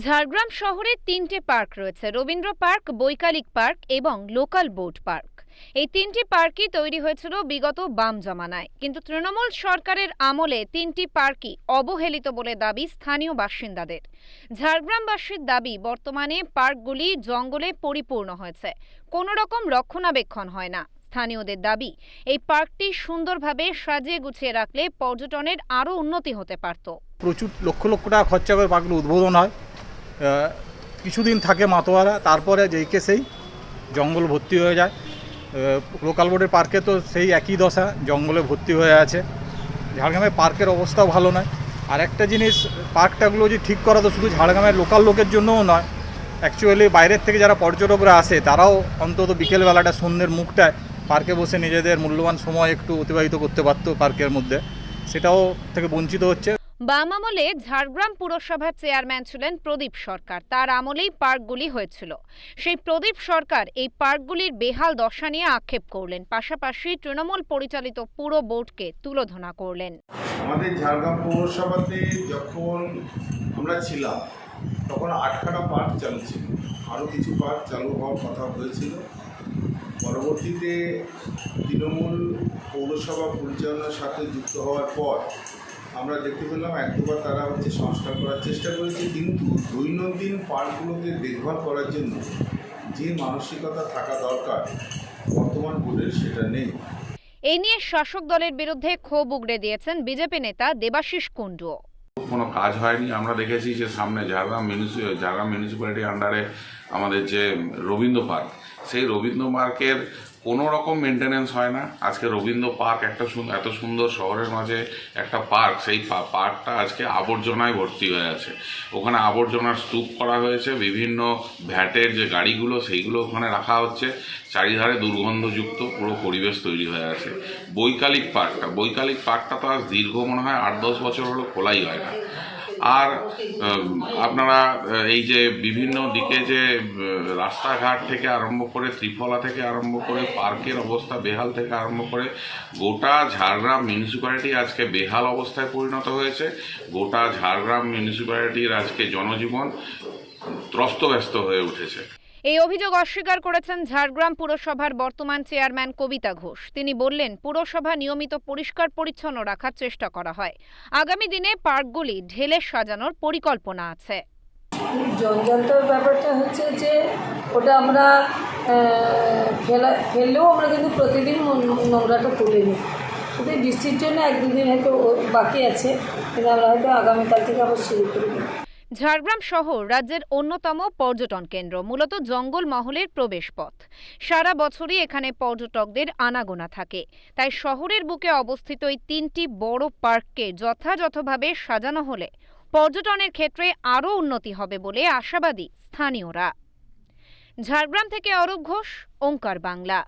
ঝাড়গ্রাম শহরে তিনটে পার্ক রয়েছে, রবীন্দ্র পার্ক, বৈকালিক পার্ক এবং লোকাল বোট পার্ক। এই তিনটি পার্কই তৈরি হয়েছিল বিগত বাম জমানায়। কিন্তু তৃণমূল সরকারের আমলে তিনটি পার্কই অবহেলিত বলে দাবি স্থানীয় বাসিন্দাদের। ঝাড়গ্রামবাসীর দাবি, বর্তমানে পার্কগুলি জঙ্গলে পরিপূর্ণ হয়েছে। কোনো রকম রক্ষণাবেক্ষণ হয় না। স্থানীয়দের দাবি, এই পার্কটি সুন্দরভাবে সাজিয়ে গুছিয়ে রাখলে পর্যটনের আরও উন্নতি হতে পারত। প্রচুর লক্ষ লক্ষ টাকা খরচা করে পার্কগুলো উদ্বোধন হয়। কিছুদিন থাকে মাতোয়ারা, তারপরে যেইকে সেই জঙ্গল ভর্তি হয়ে যায়। লোকাল বোর্ডের পার্কে তো সেই একই দশা, জঙ্গলে ভর্তি হয়ে আছে। ঝাড়গ্রামের পার্কের অবস্থাও ভালো নয়। আর একটা জিনিস পার্কটাগুলো যে ঠিক করা তো শুধু ঝাড়গ্রামের লোকাল লোকের জন্যও নয়। অ্যাকচুয়ালি বাইরের থেকে যারা পর্যটকরা আসে, তারাও অন্তত বিকেলবেলাটা সন্ধ্যের মুখটায় পার্কে বসে নিজেদের মূল্যবান সময় একটু অতিবাহিত করতে পারতো পার্কের মধ্যে। সেটাও থেকে বঞ্চিত হচ্ছে। বাম আমলে ঝাড়গ্রাম পুরসভার চেয়ারম্যান ছিলেন প্রদীপ সরকার। তার আমলেই পার্কগুলি হয়েছিল। সেই প্রদীপ সরকার এই পার্কগুলির বেহাল দশা নিয়ে আক্ষেপ করলেন। পাশাপাশি তৃণমূল পরিচালিত পুরো বোর্ডকে তুলোধনা করলেন। আমাদের ঝাড়গ্রাম পৌরসভাতে যখন আমরা ছিলাম, তখন আটখানা পার্ক চালু ছিল। আরও কিছু পার্ক চালু হওয়ার কথা হয়েছিল। পরবর্তীতে তৃণমূল পৌরসভা পরিচালনার সাথে যুক্ত হওয়ার পর আমরা দেখতে পেলাম এক দুবার তারা হচ্ছে সংস্কার করার চেষ্টা করেছে কিন্তু দৈনন্দিন পার্কগুলোকে দেখভাল করার জন্য যে মানসিকতা থাকা দরকার বর্তমান বোর্ডের সেটা নেই। এই নিয়ে শাসক দলের বিরুদ্ধে ক্ষোভ উগড়ে দিয়েছেন বিজেপি নেতা দেবাশিস কুণ্ডুও কোনো কাজ হয়নি। আমরা দেখেছি যে সামনে ঝাড়গ্রাম মিউনিসি ঝাড়গ্রাম মিউনিসিপ্যালিটির আন্ডারে আমাদের যে রবীন্দ্র পার্ক সেই রবীন্দ্র পার্কের কোনো রকম মেনটেনেন্স হয় না। আজকে রবীন্দ্র পার্ক একটা এত সুন্দর শহরের মাঝে একটা পার্ক, সেই পার্কটা আজকে আবর্জনায় ভর্তি হয়ে আছে। ওখানে আবর্জনার স্তূপ করা হয়েছে, বিভিন্ন ভ্যাটের যে গাড়িগুলো, সেইগুলো ওখানে রাখা হচ্ছে। চারিধারে দুর্গন্ধযুক্ত পুরো পরিবেশ তৈরি হয়ে আছে। বৈকালিক পার্কটা বৈকালিক পার্কটা তো আজ দীর্ঘ মনে হয় আট দশ বছর হলো খোলাই হয় না। আর আপনারা এই যে বিভিন্ন দিকে যে রাস্তাঘাট থেকে আরম্ভ করে ত্রিফলা থেকে আরম্ভ করে পার্কের অবস্থা, বেহাল থেকে আরম্ভ করে গোটা ঝাড়গ্রাম মিউনিসিপ্যালিটি আজকে বেহাল অবস্থায় পরিণত হয়েছে। গোটা ঝাড়গ্রাম মিউনিসিপ্যালিটির আজকে জনজীবন ত্রস্তব্যস্ত হয়ে উঠেছে। এই অভিযোগ অস্বীকার করেছেন ঝাড়গ্রাম পুরসভার বর্তমান চেয়ারম্যান কবিতা ঘোষ। তিনি বললেন, পুরসভা নিয়মিত পরিষ্কার পরিচ্ছন্ন রাখার চেষ্টা করা হয়। আগামী দিনে পার্কগুলি ঢেলে সাজানোর পরিকল্পনা আছে। জঞ্জালটার ব্যাপারটা হচ্ছে যে, ওটা আমরা ফেলা, ফেললেও আমরা কিন্তু প্রতিদিন নোংরাটা তুলে নিই। এই বৃষ্টির জন্য এক দুদিন হয়তো বাকি আছে, কিন্তু আমরা হয়তো আগামীকাল থেকে আবার শুরু করব ঝাড়গ্রাম শহর রাজ্যের অন্যতম পর্যটন কেন্দ্র, মূলত জঙ্গল মহলের প্রবেশপথ। সারা বছরই এখানে পর্যটকদের আনাগোনা থাকে। তাই শহরের বুকে অবস্থিত এই তিনটি বড় পার্ককে যথাযথভাবে সাজানো হলে পর্যটনের ক্ষেত্রে আরও উন্নতি হবে বলে আশাবাদী স্থানীয়রা। ঝাড়গ্রাম থেকে অরূপ ঘোষ, ওঙ্কার বাংলা।